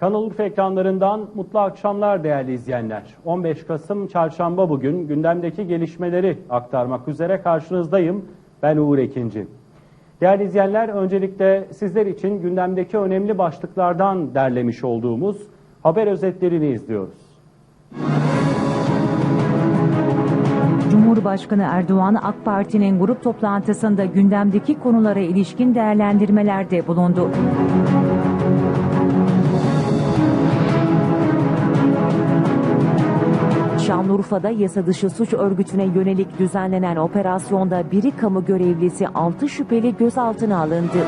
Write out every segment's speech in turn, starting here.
Kanal Urfa ekranlarından mutlu akşamlar değerli izleyenler. 15 Kasım Çarşamba bugün gündemdeki gelişmeleri aktarmak üzere karşınızdayım. Ben Uğur Ekinci. Değerli izleyenler öncelikle sizler için gündemdeki önemli başlıklardan derlemiş olduğumuz haber özetlerini izliyoruz. Cumhurbaşkanı Erdoğan AK Parti'nin grup toplantısında gündemdeki konulara ilişkin değerlendirmelerde bulundu. Şanlıurfa'da yasa dışı suç örgütüne yönelik düzenlenen operasyonda biri kamu görevlisi 6 şüpheli gözaltına alındı.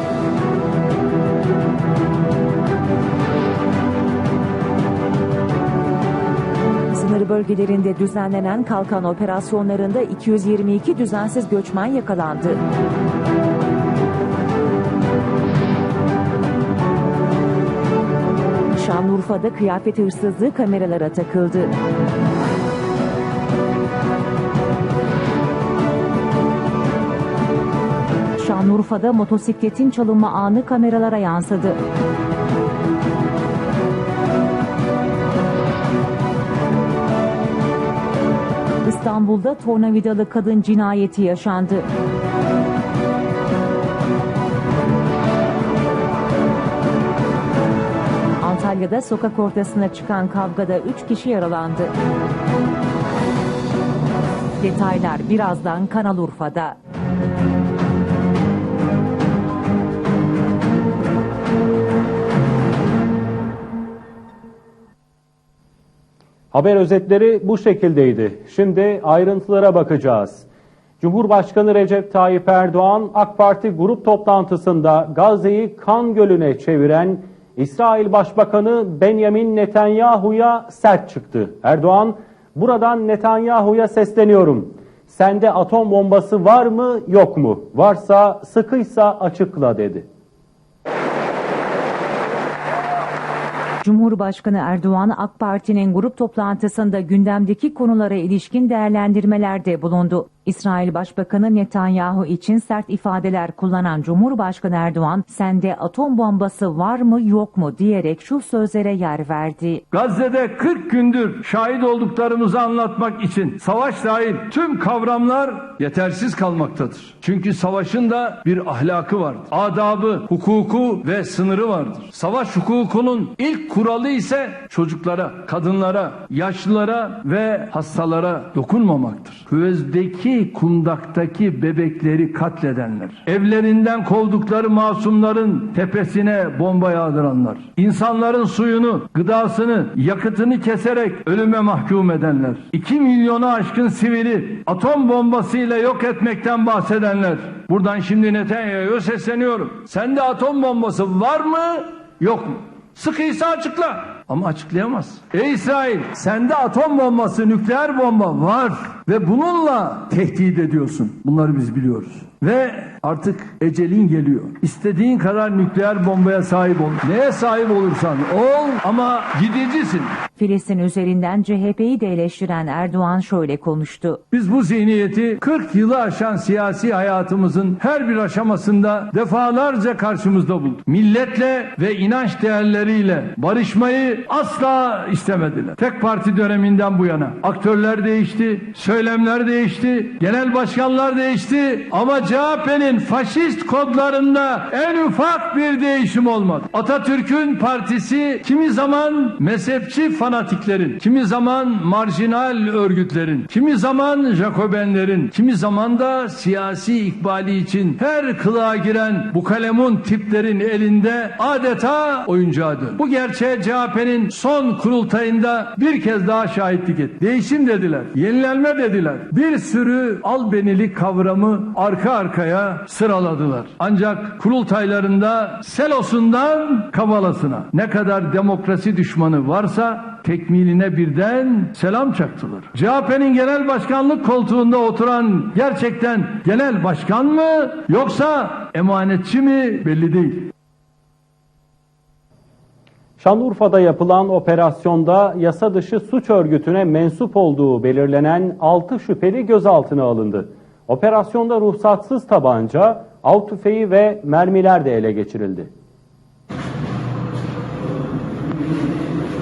Sınır bölgelerinde düzenlenen kalkan operasyonlarında 222 düzensiz göçmen yakalandı. Şanlıurfa'da kıyafet hırsızlığı kameralara takıldı. Şanlıurfa'da motosikletin çalınma anı kameralara yansıdı. İstanbul'da tornavidalı kadın cinayeti yaşandı. Antalya'da sokak ortasına çıkan kavgada 3 kişi yaralandı. Detaylar birazdan Kanal Urfa'da. Haber özetleri bu şekildeydi. Şimdi ayrıntılara bakacağız. Cumhurbaşkanı Recep Tayyip Erdoğan AK Parti grup toplantısında Gazze'yi kan gölüne çeviren İsrail Başbakanı Benjamin Netanyahu'ya sert çıktı. Erdoğan, buradan Netanyahu'ya sesleniyorum. Sende atom bombası var mı yok mu? Varsa sıkıysa açıkla dedi. Cumhurbaşkanı Erdoğan AK Parti'nin grup toplantısında gündemdeki konulara ilişkin değerlendirmelerde bulundu. İsrail Başbakanı Netanyahu için sert ifadeler kullanan Cumhurbaşkanı Erdoğan, sende atom bombası var mı yok mu diyerek şu sözlere yer verdi. Gazze'de 40 gündür şahit olduklarımızı anlatmak için savaş dahil tüm kavramlar yetersiz kalmaktadır. Çünkü savaşın da bir ahlakı vardır. Adabı, hukuku ve sınırı vardır. Savaş hukukunun ilk kuralı ise çocuklara, kadınlara, yaşlılara ve hastalara dokunmamaktır. Kundaktaki bebekleri katledenler, evlerinden kovdukları masumların tepesine bomba yağdıranlar, insanların suyunu, gıdasını, yakıtını keserek ölüme mahkum edenler, 2 milyonu aşkın sivili atom bombasıyla yok etmekten bahsedenler. Buradan şimdi Netanyahu'ya sesleniyorum. Sende atom bombası var mı, yok mu? Sıkıysa açıkla. Ama açıklayamaz. Ey İsrail sende atom bombası, nükleer bomba var ve bununla tehdit ediyorsun. Bunları biz biliyoruz. Ve artık ecelin geliyor. İstediğin kadar nükleer bombaya sahip ol. Neye sahip olursan ol ama gidicisin. Filistin üzerinden CHP'yi de eleştiren Erdoğan şöyle konuştu. Biz bu zihniyeti 40 yılı aşan siyasi hayatımızın her bir aşamasında defalarca karşımızda bulduk. Milletle ve inanç değerleriyle barışmayı asla istemediler. Tek parti döneminden bu yana aktörler değişti, söylemler değişti, genel başkanlar değişti ama CHP'nin faşist kodlarında en ufak bir değişim olmadı. Atatürk'ün partisi kimi zaman mezhepçi fanatiklerin, kimi zaman marjinal örgütlerin, kimi zaman Jacobenlerin, kimi zaman da siyasi ikbali için her kılığa giren bu kalemun tiplerin elinde adeta oyuncağı dön. Bu gerçeğe CHP'nin son kurultayında bir kez daha şahitlik etti. Değişim dediler, yenilenme dediler. Bir sürü albenilik kavramı arka arkaya sıraladılar. Ancak kurultaylarında selosundan kabalasına ne kadar demokrasi düşmanı varsa tekmiline birden selam çaktılar. CHP'nin genel başkanlık koltuğunda oturan gerçekten genel başkan mı yoksa emanetçi mi belli değil. Şanlıurfa'da yapılan operasyonda yasa dışı suç örgütüne mensup olduğu belirlenen 6 şüpheli gözaltına alındı. Operasyonda ruhsatsız tabanca, av tüfeği ve mermiler de ele geçirildi.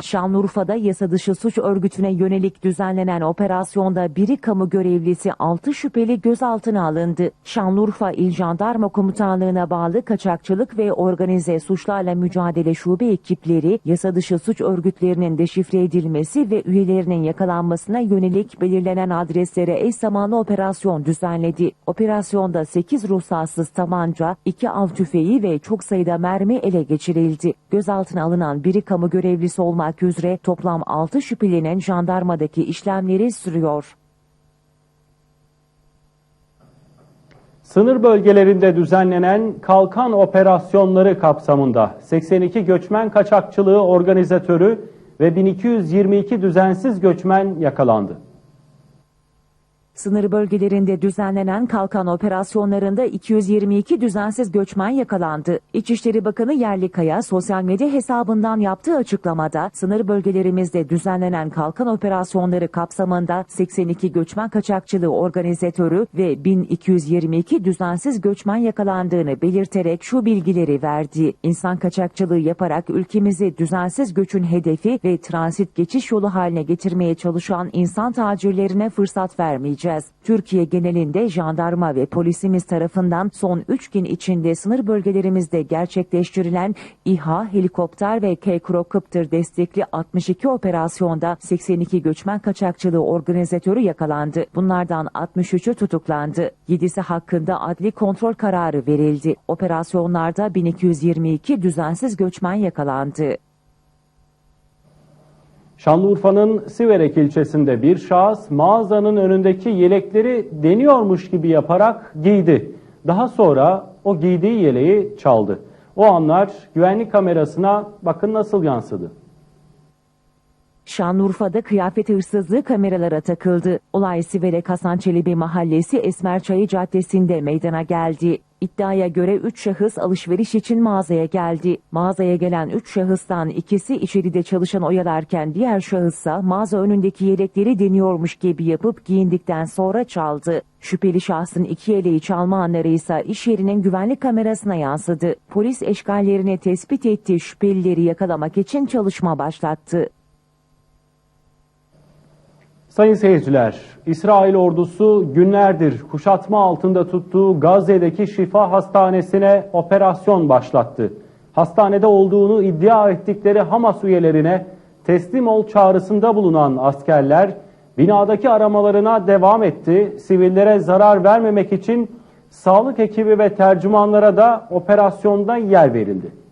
Şanlıurfa'da yasa dışı suç örgütüne yönelik düzenlenen operasyonda biri kamu görevlisi 6 şüpheli gözaltına alındı. Şanlıurfa İl Jandarma Komutanlığı'na bağlı kaçakçılık ve organize suçlarla mücadele şube ekipleri yasa dışı suç örgütlerinin deşifre edilmesi ve üyelerinin yakalanmasına yönelik belirlenen adreslere eş zamanlı operasyon düzenledi. Operasyonda 8 ruhsatsız tabanca, 2 av tüfeği ve çok sayıda mermi ele geçirildi. Gözaltına alınan biri kamu görevlisi olmak üzere toplam 6 şüphelinin jandarmadaki işlemleri sürüyor. Sınır bölgelerinde düzenlenen kalkan operasyonları kapsamında 82 göçmen kaçakçılığı organizatörü ve 1222 düzensiz göçmen yakalandı. Sınır bölgelerinde düzenlenen kalkan operasyonlarında 222 düzensiz göçmen yakalandı. İçişleri Bakanı Yerlikaya sosyal medya hesabından yaptığı açıklamada sınır bölgelerimizde düzenlenen kalkan operasyonları kapsamında 82 göçmen kaçakçılığı organizatörü ve 1222 düzensiz göçmen yakalandığını belirterek şu bilgileri verdi. İnsan kaçakçılığı yaparak ülkemizi düzensiz göçün hedefi ve transit geçiş yolu haline getirmeye çalışan insan tacirlerine fırsat vermeyeceğiz. Türkiye genelinde jandarma ve polisimiz tarafından son 3 gün içinde sınır bölgelerimizde gerçekleştirilen İHA, helikopter ve K-Krokopter destekli 62 operasyonda 82 göçmen kaçakçılığı organizatörü yakalandı. Bunlardan 63'ü tutuklandı. 7'si hakkında adli kontrol kararı verildi. Operasyonlarda 1222 düzensiz göçmen yakalandı. Şanlıurfa'nın Siverek ilçesinde bir şahıs mağazanın önündeki yelekleri deniyormuş gibi yaparak giydi. Daha sonra o giydiği yeleği çaldı. O anlar güvenlik kamerasına bakın nasıl yansıdı. Şanlıurfa'da kıyafet hırsızlığı kameralara takıldı. Olay Siverek Hasan Çelebi Mahallesi Esmerçayı Caddesi'nde meydana geldi. İddiaya göre 3 şahıs alışveriş için mağazaya geldi. Mağazaya gelen 3 şahıstan ikisi içeride çalışan oyalarken diğer şahıssa mağaza önündeki yelekleri deniyormuş gibi yapıp giyindikten sonra çaldı. Şüpheli şahsın iki yeleği çalma anları ise iş yerinin güvenlik kamerasına yansıdı. Polis eşkallerini tespit etti, şüphelileri yakalamak için çalışma başlattı. Sayın seyirciler, İsrail ordusu günlerdir kuşatma altında tuttuğu Gazze'deki Şifa Hastanesi'ne operasyon başlattı. Hastanede olduğunu iddia ettikleri Hamas üyelerine teslim ol çağrısında bulunan askerler binadaki aramalarına devam etti. Sivillere zarar vermemek için sağlık ekibi ve tercümanlara da operasyonda yer verildi.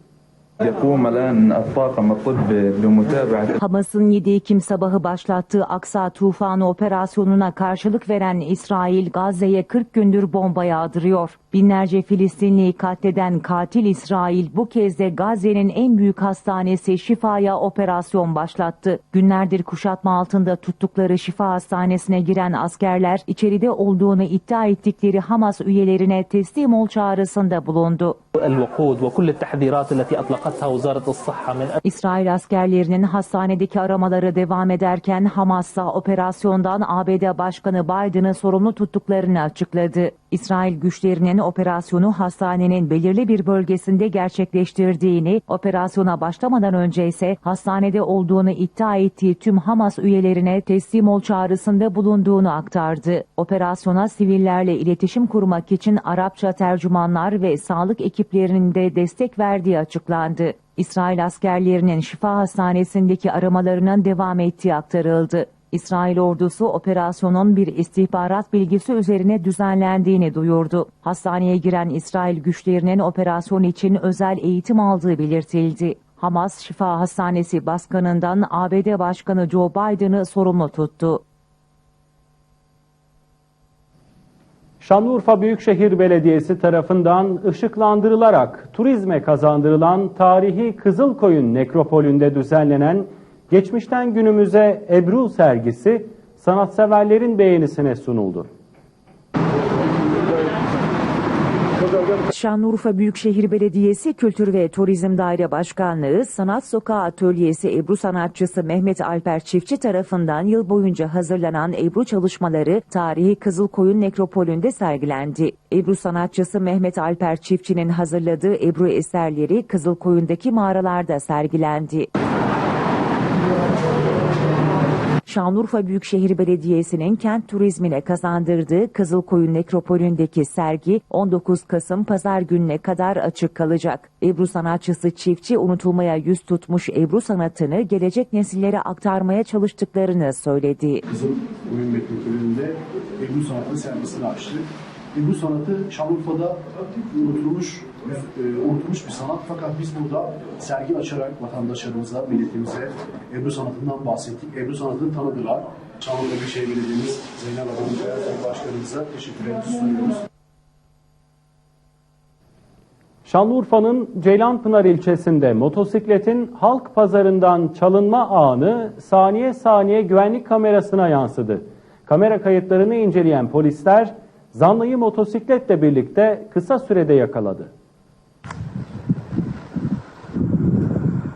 Hamas'ın 7 Ekim sabahı başlattığı Aksa tufanı operasyonuna karşılık veren İsrail Gazze'ye 40 gündür bomba yağdırıyor. Binlerce Filistinliyi katleden katil İsrail bu kez de Gazze'nin en büyük hastanesi Şifa'ya operasyon başlattı. Günlerdir kuşatma altında tuttukları Şifa Hastanesi'ne giren askerler içeride olduğunu iddia ettikleri Hamas üyelerine teslim ol çağrısında bulundu. İsrail askerlerinin hastanedeki aramaları devam ederken Hamas'la operasyondan ABD Başkanı Biden'ı sorumlu tuttuklarını açıkladı. İsrail güçlerinin operasyonu hastanenin belirli bir bölgesinde gerçekleştirdiğini, operasyona başlamadan önce ise hastanede olduğunu iddia ettiği tüm Hamas üyelerine teslim ol çağrısında bulunduğunu aktardı. Operasyona sivillerle iletişim kurmak için Arapça tercümanlar ve sağlık ekiplerinin de destek verdiği açıklandı. İsrail askerlerinin Şifa Hastanesi'ndeki aramalarının devam ettiği aktarıldı. İsrail ordusu operasyonun bir istihbarat bilgisi üzerine düzenlendiğini duyurdu. Hastaneye giren İsrail güçlerinin operasyon için özel eğitim aldığı belirtildi. Hamas Şifa Hastanesi baskınından ABD Başkanı Joe Biden'ı sorumlu tuttu. Şanlıurfa Büyükşehir Belediyesi tarafından ışıklandırılarak turizme kazandırılan tarihi Kızılkoyun Nekropolü'nde düzenlenen geçmişten günümüze Ebru sergisi sanatseverlerin beğenisine sunuldu. Şanlıurfa Büyükşehir Belediyesi Kültür ve Turizm Daire Başkanlığı Sanat Sokağı Atölyesi Ebru sanatçısı Mehmet Alper Çiftçi tarafından yıl boyunca hazırlanan Ebru çalışmaları tarihi Kızılkoyun Nekropolü'nde sergilendi. Ebru sanatçısı Mehmet Alper Çiftçi'nin hazırladığı Ebru eserleri Kızılkoyun'daki mağaralarda sergilendi. Şanlıurfa Büyükşehir Belediyesi'nin kent turizmine kazandırdığı Kızılkoyun Nekropolü'ndeki sergi 19 Kasım pazar gününe kadar açık kalacak. Ebru sanatçısı çiftçi unutulmaya yüz tutmuş Ebru sanatını gelecek nesillere aktarmaya çalıştıklarını söyledi. Kızıl Oyun Metropolü'nde Ebru Sanatı sergisini açtı. Ebru Sanatı Şanlıurfa'da unutulmuş, e, unutulmuş bir sanat fakat biz burada sergi açarak vatandaşlarımıza, milletimize Ebru Sanatı'ndan bahsettik. Ebru Sanatı'nı tanıdılar. Şanlıurfa Büyükşehir Belediye'miz Zeynep Sayın Başkanımıza teşekkürlerimizi sunuyoruz. Şanlıurfa'nın Ceylanpınar ilçesinde motosikletin halk pazarından çalınma anı saniye saniye güvenlik kamerasına yansıdı. Kamera kayıtlarını inceleyen polisler zanlıyı motosikletle birlikte kısa sürede yakaladı.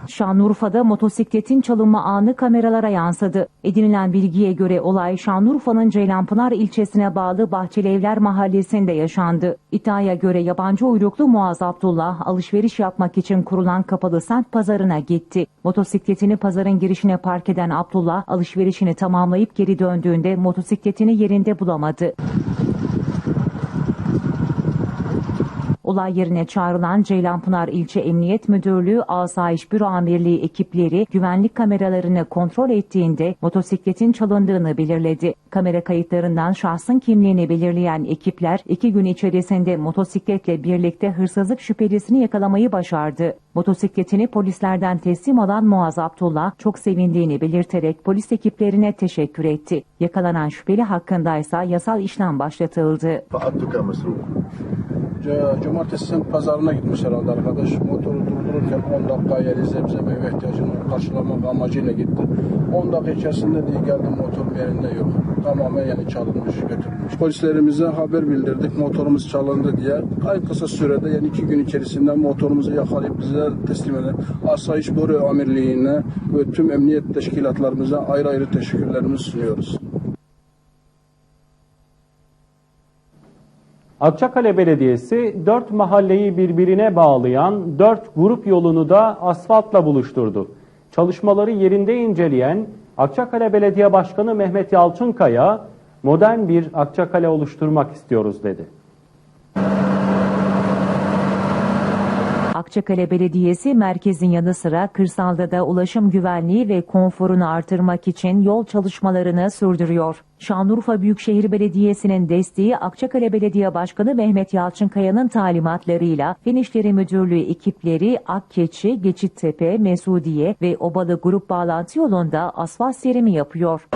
Şanlıurfa'da motosikletin çalınma anı kameralara yansıdı. Edinilen bilgiye göre olay Şanlıurfa'nın Ceylanpınar ilçesine bağlı Bahçelievler mahallesinde yaşandı. İddiaya göre yabancı uyruklu Muaz Abdullah alışveriş yapmak için kurulan kapalı semt pazarına gitti. Motosikletini pazarın girişine park eden Abdullah alışverişini tamamlayıp geri döndüğünde motosikletini yerinde bulamadı. Olay yerine çağrılan Ceylanpınar İlçe Emniyet Müdürlüğü Asayiş Büro Amirliği ekipleri güvenlik kameralarını kontrol ettiğinde motosikletin çalındığını belirledi. Kamera kayıtlarından şahsın kimliğini belirleyen ekipler iki gün içerisinde motosikletle birlikte hırsızlık şüphelisini yakalamayı başardı. Motosikletini polislerden teslim alan Muaz Abdullah çok sevindiğini belirterek polis ekiplerine teşekkür etti. Yakalanan şüpheli hakkındaysa yasal işlem başlatıldı cumartesi pazarına gitmiş herhalde arkadaş. Motoru durdururken 10 dakika yeri zebzebe ve ihtiyacını karşılamak amacıyla gitti. 10 dakika içerisinde diye geldim motor yerinde yok. Tamamen yani çalınmış, götürülmüş. Polislerimize haber bildirdik motorumuz çalındı diye. En kısa sürede yani 2 gün içerisinde motorumuzu yakalayıp bize teslim eden Asayiş Boru Amirliği'ne ve tüm emniyet teşkilatlarımıza ayrı ayrı teşekkürlerimizi sunuyoruz. Akçakale Belediyesi dört mahalleyi birbirine bağlayan dört grup yolunu da asfaltla buluşturdu. Çalışmaları yerinde inceleyen Akçakale Belediye Başkanı Mehmet Yalçınkaya, modern bir Akçakale oluşturmak istiyoruz dedi. Akçakale Belediyesi merkezin yanı sıra kırsalda da ulaşım güvenliği ve konforunu artırmak için yol çalışmalarını sürdürüyor. Şanlıurfa Büyükşehir Belediyesi'nin desteği Akçakale Belediye Başkanı Mehmet Yalçınkaya'nın talimatlarıyla Fen İşleri Müdürlüğü ekipleri Akkeçi, Geçittepe, Mesudiye ve Obalı grup bağlantı yolunda asfalt serimi yapıyor.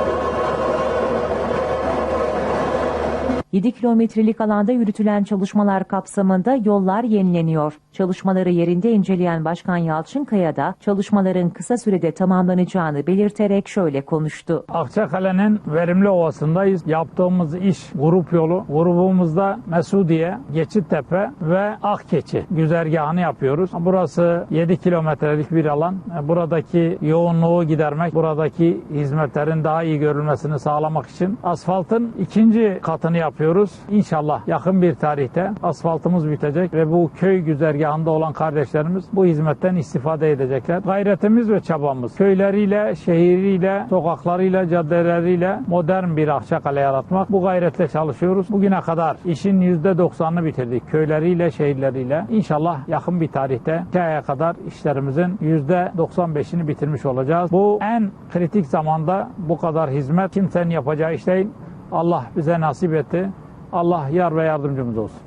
7 kilometrelik alanda yürütülen çalışmalar kapsamında yollar yenileniyor. Çalışmaları yerinde inceleyen Başkan Yalçınkaya da çalışmaların kısa sürede tamamlanacağını belirterek şöyle konuştu. Akçakale'nin verimli ovasındayız. Yaptığımız iş grup yolu. Grubumuzda Mesudiye, Geçittepe ve Akkeçi güzergahını yapıyoruz. Burası 7 kilometrelik bir alan. Buradaki yoğunluğu gidermek, buradaki hizmetlerin daha iyi görülmesini sağlamak için asfaltın ikinci katını yapıyoruz. İnşallah yakın bir tarihte asfaltımız bitecek ve bu köy güzergahında olan kardeşlerimiz bu hizmetten istifade edecekler. Gayretimiz ve çabamız köyleriyle, şehiriyle, sokaklarıyla, caddeleriyle modern bir Akçakale yaratmak. Bu gayretle çalışıyoruz. Bugüne kadar işin %90'ını bitirdik. Köyleriyle, şehirleriyle. İnşallah yakın bir tarihte 2 aya kadar işlerimizin %95'ini bitirmiş olacağız. Bu en kritik zamanda bu kadar hizmet kimsenin yapacağı iş değil. Allah bize nasip etti. Allah yar ve yardımcımız olsun.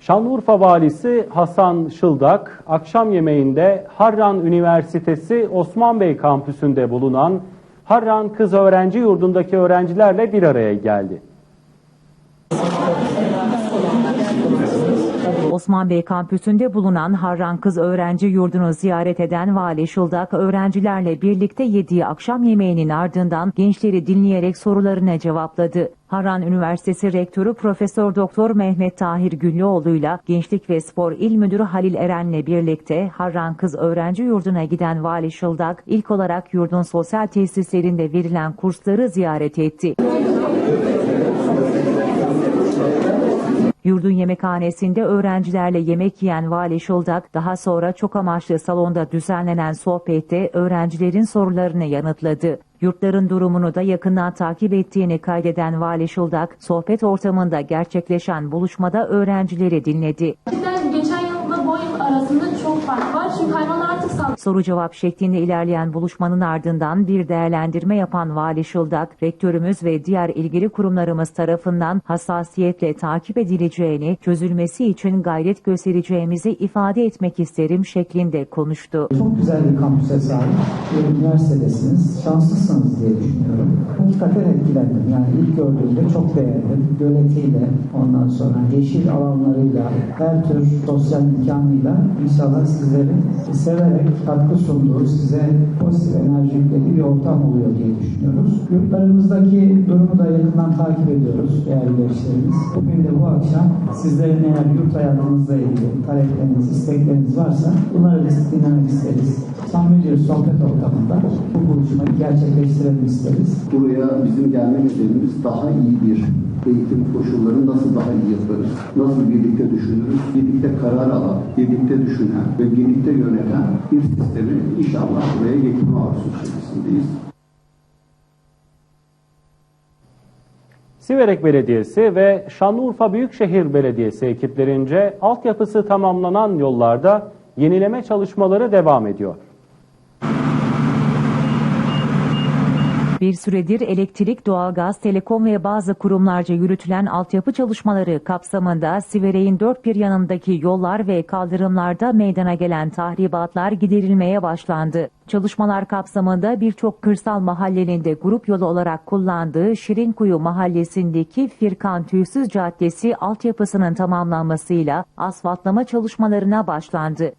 Şanlıurfa Valisi Hasan Şıldak, akşam yemeğinde Harran Üniversitesi Osman Bey kampüsünde bulunan Harran Kız Öğrenci Yurdu'ndaki öğrencilerle bir araya geldi. Osman Bey kampüsünde bulunan Harran Kız Öğrenci Yurdu'nu ziyaret eden Vali Şıldak, öğrencilerle birlikte yediği akşam yemeğinin ardından gençleri dinleyerek sorularına cevapladı. Harran Üniversitesi Rektörü Profesör Doktor Mehmet Tahir Güllüoğlu'yla Gençlik ve Spor İl Müdürü Halil Eren'le birlikte Harran Kız Öğrenci Yurdu'na giden Vali Şıldak, ilk olarak yurdun sosyal tesislerinde verilen kursları ziyaret etti. Yurdun yemekhanesinde öğrencilerle yemek yiyen Vali Şıldak, daha sonra çok amaçlı salonda düzenlenen sohbette öğrencilerin sorularını yanıtladı. Yurtların durumunu da yakından takip ettiğini kaydeden Vali Şıldak, sohbet ortamında gerçekleşen buluşmada öğrencileri dinledi. Gerçekten geçen yılla bu yıl arasında çok fark var. Çünkü hayvanlar artık sağlıklı. Soru cevap şeklinde ilerleyen buluşmanın ardından bir değerlendirme yapan Vali Şıldak, rektörümüz ve diğer ilgili kurumlarımız tarafından hassasiyetle takip edileceğini, çözülmesi için gayret göstereceğimizi ifade etmek isterim şeklinde konuştu. Çok güzel bir kampüse sahip bir üniversitedesiniz. Şanslısınız diye düşünüyorum. Hakikaten etkilendim. Yani ilk gördüğümde çok beğendim. Göletiyle, ondan sonra yeşil alanlarıyla, her tür sosyal imkanıyla inşallah sizlerin severek katkı sunduğu, size pozitif enerji yüklediği bir ortam oluyor diye düşünüyoruz. Yurtlarımızdaki durumu da yakından takip ediyoruz değerli gençlerimiz. Bugün de bu akşam sizlerin eğer yurt hayatınızla ilgili talepleriniz, istekleriniz varsa bunları dinlemek isteriz. Samimi bir sohbet ortamında bu buluşmayı gerçekleştirelim isteriz. Buraya bizim gelme nedenimiz daha iyi bir eğitim koşullarını nasıl daha iyi yaparız, nasıl birlikte düşünürüz, birlikte karar alan, birlikte düşünen ve birlikte yöneten bir sistemi inşallah buraya getirme arzusu içerisindeyiz. Siverek Belediyesi ve Şanlıurfa Büyükşehir Belediyesi ekiplerince altyapısı tamamlanan yollarda yenileme çalışmaları devam ediyor. Bir süredir elektrik, doğalgaz, telekom ve bazı kurumlarca yürütülen altyapı çalışmaları kapsamında Siverek'in dört bir yanındaki yollar ve kaldırımlarda meydana gelen tahribatlar giderilmeye başlandı. Çalışmalar kapsamında birçok kırsal mahallenin grup yolu olarak kullandığı Şirinkuyu mahallesindeki Firkan Tüysüz Caddesi altyapısının tamamlanmasıyla asfaltlama çalışmalarına başlandı.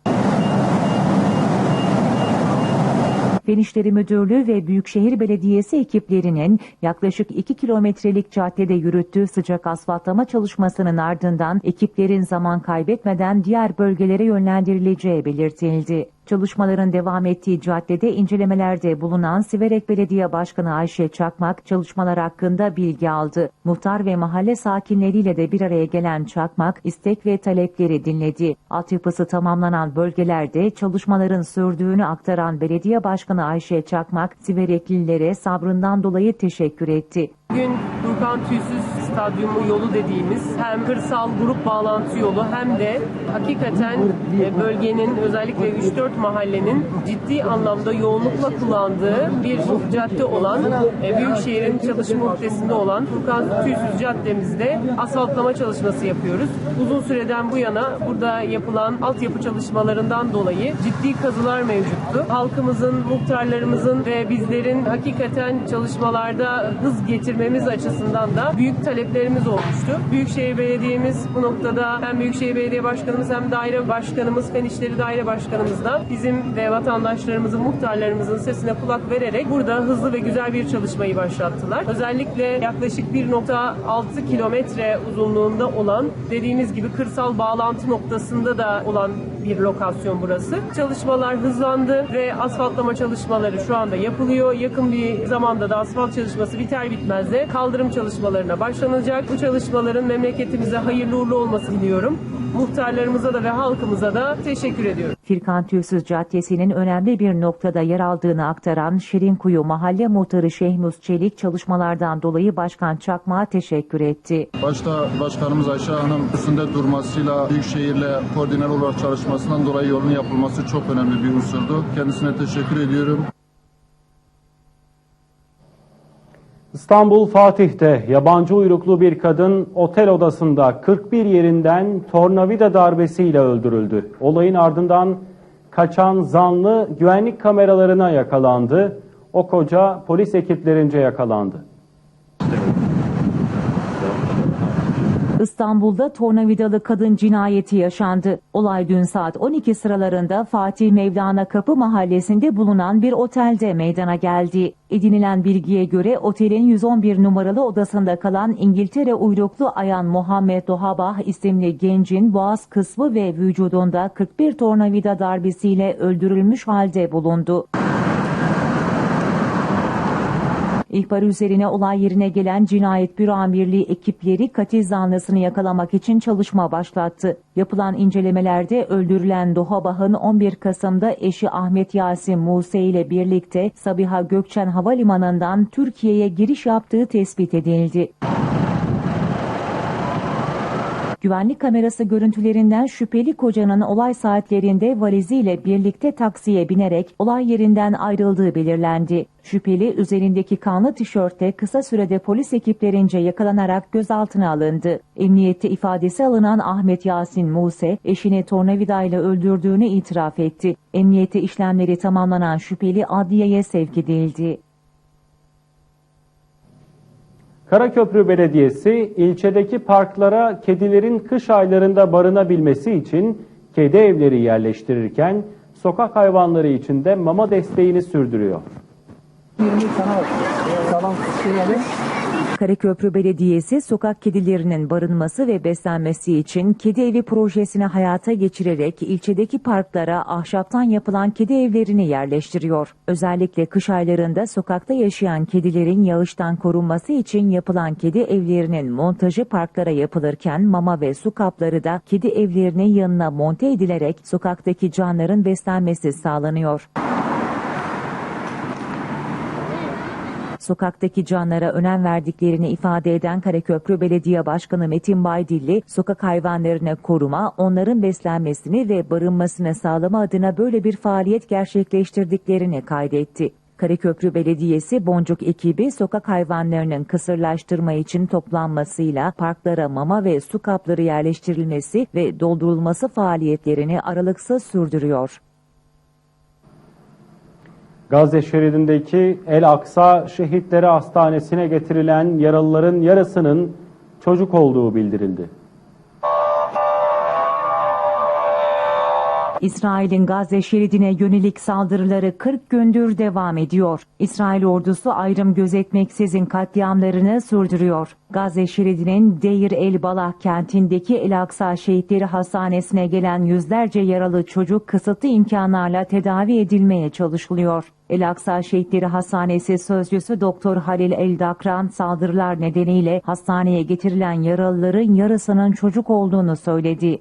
Fen İşleri Müdürlüğü ve Büyükşehir Belediyesi ekiplerinin yaklaşık 2 kilometrelik caddede yürüttüğü sıcak asfaltlama çalışmasının ardından ekiplerin zaman kaybetmeden diğer bölgelere yönlendirileceği belirtildi. Çalışmaların devam ettiği caddede incelemelerde bulunan Siverek Belediye Başkanı Ayşe Çakmak çalışmalar hakkında bilgi aldı. Muhtar ve mahalle sakinleriyle de bir araya gelen Çakmak istek ve talepleri dinledi. Altyapısı tamamlanan bölgelerde çalışmaların sürdüğünü aktaran Belediye Başkanı Ayşe Çakmak Sivereklilere sabrından dolayı teşekkür etti. Bugün Burkan Tüysüz Stadyumu yolu dediğimiz hem kırsal grup bağlantı yolu hem de hakikaten e, bölgenin özellikle 3-4 mahallenin ciddi anlamda yoğunlukla kullandığı bir cadde olan e, Büyükşehir'in çalışma noktasında olan Burkan Tüysüz Caddemizde asfaltlama çalışması yapıyoruz. Uzun süreden bu yana burada yapılan altyapı çalışmalarından dolayı ciddi kazılar mevcuttu. Halkımızın, muhtarlarımızın ve bizlerin hakikaten çalışmalarda hız getirmemiz açısından da büyük taleplerimiz olmuştu. Büyükşehir Belediye'miz bu noktada hem Büyükşehir Belediye Başkanımız hem daire başkanımız, Fen İşleri Daire Başkanımız da bizim ve vatandaşlarımızın, muhtarlarımızın sesine kulak vererek burada hızlı ve güzel bir çalışmayı başlattılar. Özellikle yaklaşık 1.6 kilometre uzunluğunda olan dediğimiz gibi kırsal bağlantı noktasında da olan bir lokasyon burası. Çalışmalar hızlandı ve asfaltlama çalışmaları şu anda yapılıyor. Yakın bir zamanda da asfalt çalışması biter bitmez de kaldırım çalışmalarına başlanacak. Bu çalışmaların memleketimize hayırlı uğurlu olması diliyorum. Muhtarlarımıza da ve halkımıza da teşekkür ediyorum. Firkan Tüysüz Caddesi'nin önemli bir noktada yer aldığını aktaran Şirinkuyu Mahalle Muhtarı Şehmus Çelik çalışmalardan dolayı Başkan Çakmak'a teşekkür etti. Başta Başkanımız Ayşe Hanım üstünde durmasıyla Büyükşehir'le koordinel olarak çalışmasından dolayı yolun yapılması çok önemli bir unsurdu. Kendisine teşekkür ediyorum. İstanbul Fatih'te yabancı uyruklu bir kadın otel odasında 41 yerinden tornavida darbesiyle öldürüldü. Olayın ardından kaçan zanlı güvenlik kameralarına yakalandı. O koca polis ekiplerince yakalandı. İstanbul'da tornavidalı kadın cinayeti yaşandı. Olay dün saat 12 sıralarında Fatih Mevlana Kapı mahallesinde bulunan bir otelde meydana geldi. Edinilen bilgiye göre otelin 111 numaralı odasında kalan İngiltere uyruklu Ayan Muhammed Dohabah isimli gencin boğaz kısmı ve vücudunda 41 tornavida darbesiyle öldürülmüş halde bulundu. İhbar üzerine olay yerine gelen Cinayet Büro Amirliği ekipleri katil zanlısını yakalamak için çalışma başlattı. Yapılan incelemelerde öldürülen Doha Bah'ın 11 Kasım'da eşi Ahmet Yasin Muse ile birlikte Sabiha Gökçen Havalimanı'ndan Türkiye'ye giriş yaptığı tespit edildi. Güvenlik kamerası görüntülerinden şüpheli kocanın olay saatlerinde valiziyle birlikte taksiye binerek olay yerinden ayrıldığı belirlendi. Şüpheli üzerindeki kanlı tişörtte kısa sürede polis ekiplerince yakalanarak gözaltına alındı. Emniyette ifadesi alınan Ahmet Yasin Muse, eşini tornavidayla öldürdüğünü itiraf etti. Emniyette işlemleri tamamlanan şüpheli adliyeye sevk edildi. Karaköprü Belediyesi ilçedeki parklara kedilerin kış aylarında barınabilmesi için kedi evleri yerleştirirken sokak hayvanları için de mama desteğini sürdürüyor. Karaköprü Belediyesi sokak kedilerinin barınması ve beslenmesi için kedi evi projesini hayata geçirerek ilçedeki parklara ahşaptan yapılan kedi evlerini yerleştiriyor. Özellikle kış aylarında sokakta yaşayan kedilerin yağıştan korunması için yapılan kedi evlerinin montajı parklara yapılırken mama ve su kapları da kedi evlerinin yanına monte edilerek sokaktaki canların beslenmesi sağlanıyor. Sokaktaki canlara önem verdiklerini ifade eden Karaköprü Belediye Başkanı Metin Baydilli, sokak hayvanlarını koruma, onların beslenmesini ve barınmasını sağlama adına böyle bir faaliyet gerçekleştirdiklerini kaydetti. Karaköprü Belediyesi Boncuk ekibi sokak hayvanlarının kısırlaştırma için toplanmasıyla parklara mama ve su kapları yerleştirilmesi ve doldurulması faaliyetlerini aralıksız sürdürüyor. Gazze şeridindeki El Aksa Şehitleri Hastanesi'ne getirilen yaralıların yarısının çocuk olduğu bildirildi. İsrail'in Gazze şeridine yönelik saldırıları 40 gündür devam ediyor. İsrail ordusu ayrım gözetmeksizin katliamlarını sürdürüyor. Gazze şeridinin Deir el Balah kentindeki El Aksa Şehitleri Hastanesi'ne gelen yüzlerce yaralı çocuk kısıtlı imkanlarla tedavi edilmeye çalışılıyor. El Aksa Şehitleri Hastanesi sözcüsü Doktor Halil El Dakran saldırılar nedeniyle hastaneye getirilen yaralıların yarısının çocuk olduğunu söyledi.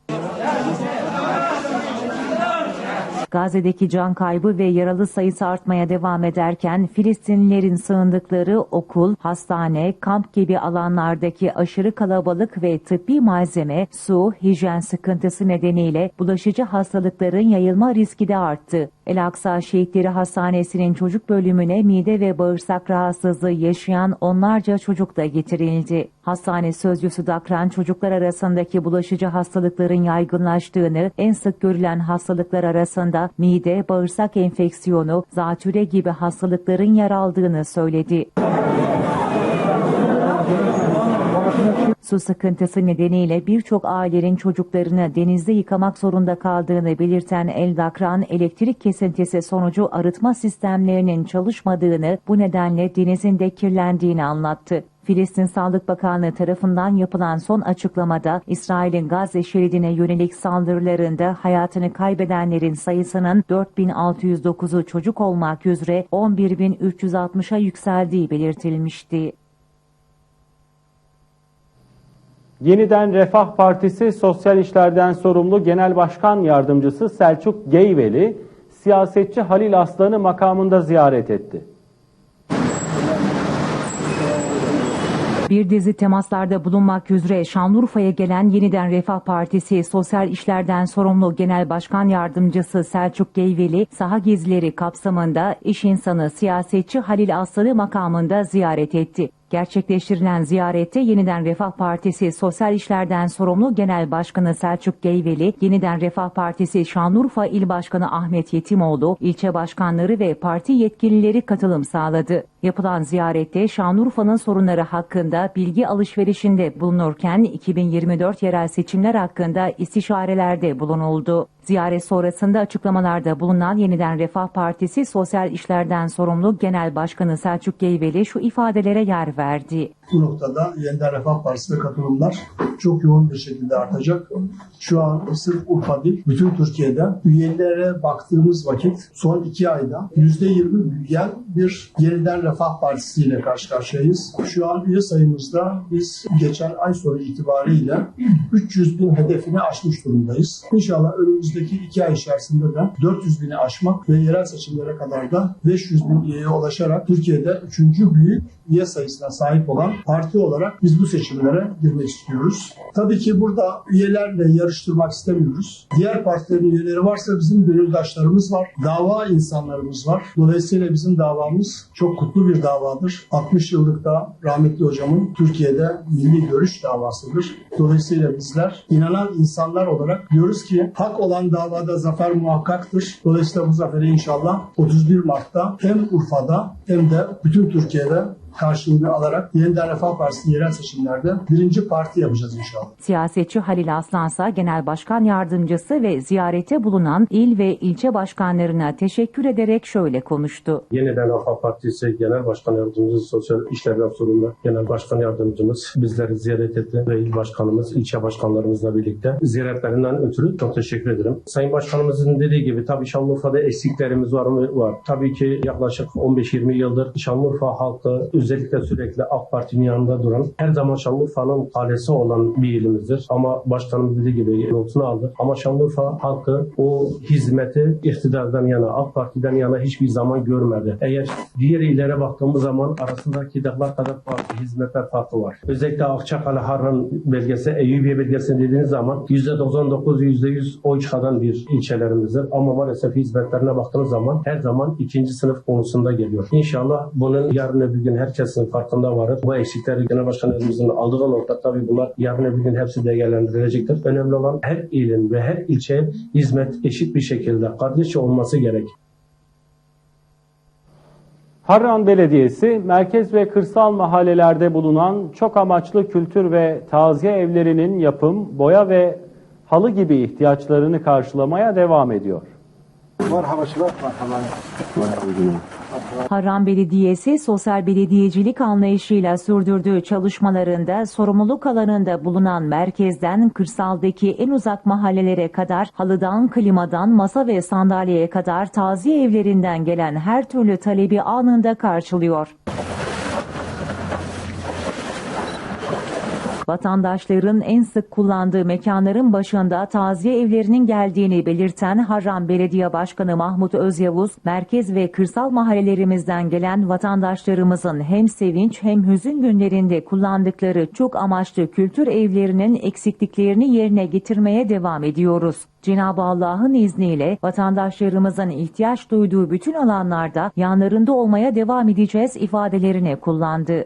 Gazze'deki can kaybı ve yaralı sayısı artmaya devam ederken Filistinlilerin sığındıkları okul, hastane, kamp gibi alanlardaki aşırı kalabalık ve tıbbi malzeme, su, hijyen sıkıntısı nedeniyle bulaşıcı hastalıkların yayılma riski de arttı. El Aksa Şehitleri Hastanesi'nin çocuk bölümüne mide ve bağırsak rahatsızlığı yaşayan onlarca çocuk da getirildi. Hastane sözcüsü Dakran çocuklar arasındaki bulaşıcı hastalıkların yaygınlaştığını, en sık görülen hastalıklar arasında mide, bağırsak enfeksiyonu, zatüre gibi hastalıkların yer aldığını söyledi. Su sıkıntısı nedeniyle birçok ailenin çocuklarını denizde yıkamak zorunda kaldığını belirten El Dakran, elektrik kesintisi sonucu arıtma sistemlerinin çalışmadığını, bu nedenle denizin de kirlendiğini anlattı. Filistin Sağlık Bakanlığı tarafından yapılan son açıklamada İsrail'in Gazze şeridine yönelik saldırılarında hayatını kaybedenlerin sayısının 4609'u çocuk olmak üzere 11360'a yükseldiği belirtilmişti. Yeniden Refah Partisi Sosyal İşlerden sorumlu Genel Başkan Yardımcısı Selçuk Geyveli, siyasetçi Halil Aslan'ı makamında ziyaret etti. Bir dizi temaslarda bulunmak üzere Şanlıurfa'ya gelen Yeniden Refah Partisi Sosyal İşlerden sorumlu Genel Başkan Yardımcısı Selçuk Geyveli, saha gezileri kapsamında iş insanı siyasetçi Halil Aslan'ı makamında ziyaret etti. Gerçekleştirilen ziyarette Yeniden Refah Partisi Sosyal İşlerden sorumlu Genel Başkanı Selçuk Geyveli, Yeniden Refah Partisi Şanlıurfa İl Başkanı Ahmet Yetimoğlu, ilçe başkanları ve parti yetkilileri katılım sağladı. Yapılan ziyarette Şanlıurfa'nın sorunları hakkında bilgi alışverişinde bulunurken 2024 yerel seçimler hakkında istişarelerde bulunuldu. Ziyaret sonrasında açıklamalarda bulunan Yeniden Refah Partisi Sosyal İşlerden sorumlu Genel Başkanı Selçuk Geyveli şu ifadelere yer verdi. Bu noktada Yeniden Refah Partisi'ne katılımlar çok yoğun bir şekilde artacak. Şu an sırf Urfa değil, bütün Türkiye'de üyelere baktığımız vakit son iki ayda %20 büyüyen bir Yeniden Refah Partisi ile karşı karşıyayız. Şu an üye sayımızda biz geçen ay sonu itibariyle 300 bin hedefini aşmış durumdayız. İnşallah önümüzdeki iki ay içerisinde de 400 bini aşmak ve yerel seçimlere kadar da 500 bin üyeye ulaşarak Türkiye'de üçüncü büyük üye sayısına sahip olan parti olarak biz bu seçimlere girmek istiyoruz. Tabii ki burada üyelerle yarıştırmak istemiyoruz. Diğer partilerin üyeleri varsa bizim gönüldaşlarımız var. Dava insanlarımız var. Dolayısıyla bizim davamız çok kutlu bir davadır. 60 yıllık da rahmetli hocamın Türkiye'de milli görüş davasıdır. Dolayısıyla bizler inanan insanlar olarak diyoruz ki hak olan davada zafer muhakkaktır. Dolayısıyla bu zaferi inşallah 31 Mart'ta hem Urfa'da hem de bütün Türkiye'de karşılığını alarak Yeniden Refah Partisi yerel seçimlerde birinci parti yapacağız inşallah. Siyasetçi Halil Aslansa Genel Başkan Yardımcısı ve ziyarete bulunan il ve ilçe başkanlarına teşekkür ederek şöyle konuştu. Yeniden Refah Partisi Genel Başkan Yardımcısı Sosyal İşler Sorumlu Genel Başkan Yardımcımız bizleri ziyaret etti ve il başkanımız, ilçe başkanlarımızla birlikte ziyaretlerinden ötürü çok teşekkür ederim. Sayın Başkanımızın dediği gibi tabii Şanlıurfa'da eksiklerimiz var mı? Var. Tabii ki yaklaşık 15-20 yıldır Şanlıurfa halkı özellikle sürekli AK Parti'nin yanında duran her zaman Şanlıurfa'nın kalesi olan bir ilimizdir. Ama başkanım dediği gibi notunu aldı. Ama Şanlıurfa halkı o hizmeti iktidardan yana, AK Parti'den yana hiçbir zaman görmedi. Eğer diğer illere baktığımız zaman arasındaki dağlar kadar farklı hizmetler farkı var. Özellikle Akçakale, Harran bölgesi, Eyyubiye bölgesi dediğiniz zaman %99, %100 oy çıkaran bir ilçelerimizdir. Ama maalesef hizmetlerine baktığınız zaman her zaman ikinci sınıf konusunda geliyor. İnşallah bunun yarın öbür gün herkesin farkında varır. Bu eksikleri Genel Başkanımızın aldığı nokta tabii bunlar yarın öbür gün hepsi değerlendirilecektir. Önemli olan her ilin ve her ilçeye hizmet eşit bir şekilde kardeşçe olması gerek. Harran Belediyesi, merkez ve kırsal mahallelerde bulunan çok amaçlı kültür ve taziye evlerinin yapım, boya ve halı gibi ihtiyaçlarını karşılamaya devam ediyor. Harran Belediyesi sosyal belediyecilik anlayışıyla sürdürdüğü çalışmalarında sorumluluk alanında bulunan merkezden kırsaldaki en uzak mahallelere kadar halıdan, klimadan, masa ve sandalyeye kadar taziye evlerinden gelen her türlü talebi anında karşılıyor. Vatandaşların en sık kullandığı mekanların başında taziye evlerinin geldiğini belirten Harran Belediye Başkanı Mahmut Özyavuz, merkez ve kırsal mahallelerimizden gelen vatandaşlarımızın hem sevinç hem hüzün günlerinde kullandıkları çok amaçlı kültür evlerinin eksikliklerini yerine getirmeye devam ediyoruz. Cenab-ı Allah'ın izniyle vatandaşlarımızın ihtiyaç duyduğu bütün alanlarda yanlarında olmaya devam edeceğiz ifadelerini kullandı.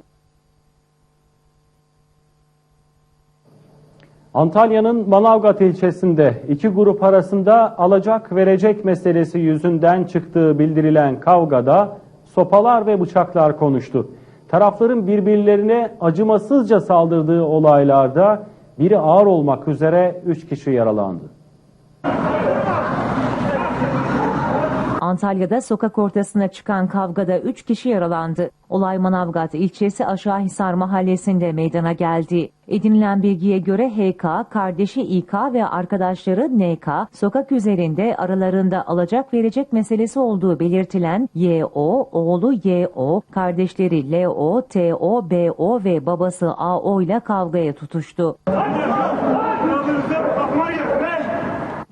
Antalya'nın Manavgat ilçesinde iki grup arasında alacak verecek meselesi yüzünden çıktığı bildirilen kavgada sopalar ve bıçaklar konuştu. Tarafların birbirlerine acımasızca saldırdığı olaylarda biri ağır olmak üzere 3 kişi yaralandı. Antalya'da sokak ortasına çıkan kavgada 3 kişi yaralandı. Olay Manavgat ilçesi Aşağıhisar mahallesinde meydana geldi. Edinilen bilgiye göre HK, kardeşi İK ve arkadaşları NK, sokak üzerinde aralarında alacak verecek meselesi olduğu belirtilen YO, oğlu YO, kardeşleri LO, TO, BO ve babası AO ile kavgaya tutuştu.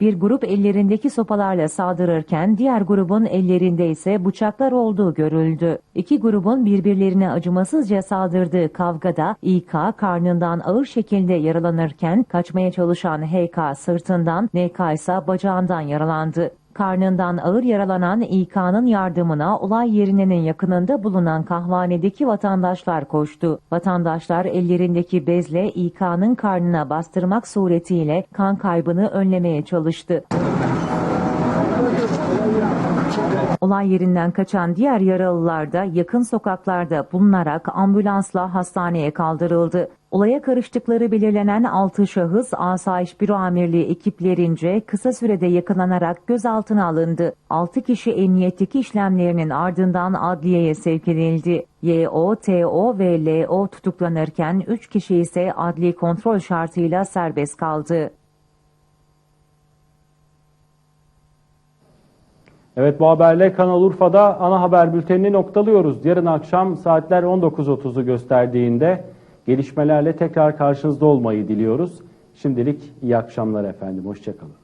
Bir grup ellerindeki sopalarla saldırırken diğer grubun ellerinde ise bıçaklar olduğu görüldü. İki grubun birbirlerine acımasızca saldırdığı kavgada İK karnından ağır şekilde yaralanırken kaçmaya çalışan HK sırtından, NK ise bacağından yaralandı. Karnından ağır yaralanan İK'nın yardımına olay yerinin yakınında bulunan kahvanedeki vatandaşlar koştu. Vatandaşlar ellerindeki bezle İK'nın karnına bastırmak suretiyle kan kaybını önlemeye çalıştı. Olay yerinden kaçan diğer yaralılar da yakın sokaklarda bulunarak ambulansla hastaneye kaldırıldı. Olaya karıştıkları belirlenen 6 şahıs Asayiş Büro Amirliği ekiplerince kısa sürede yakalanarak gözaltına alındı. 6 kişi emniyetteki işlemlerinin ardından adliyeye sevk edildi. YO, TO ve LO tutuklanırken 3 kişi ise adli kontrol şartıyla serbest kaldı. Evet bu haberle Kanal Urfa'da ana haber bültenini noktalıyoruz. Yarın akşam saatler 19.30'u gösterdiğinde gelişmelerle tekrar karşınızda olmayı diliyoruz. Şimdilik iyi akşamlar efendim. Hoşçakalın.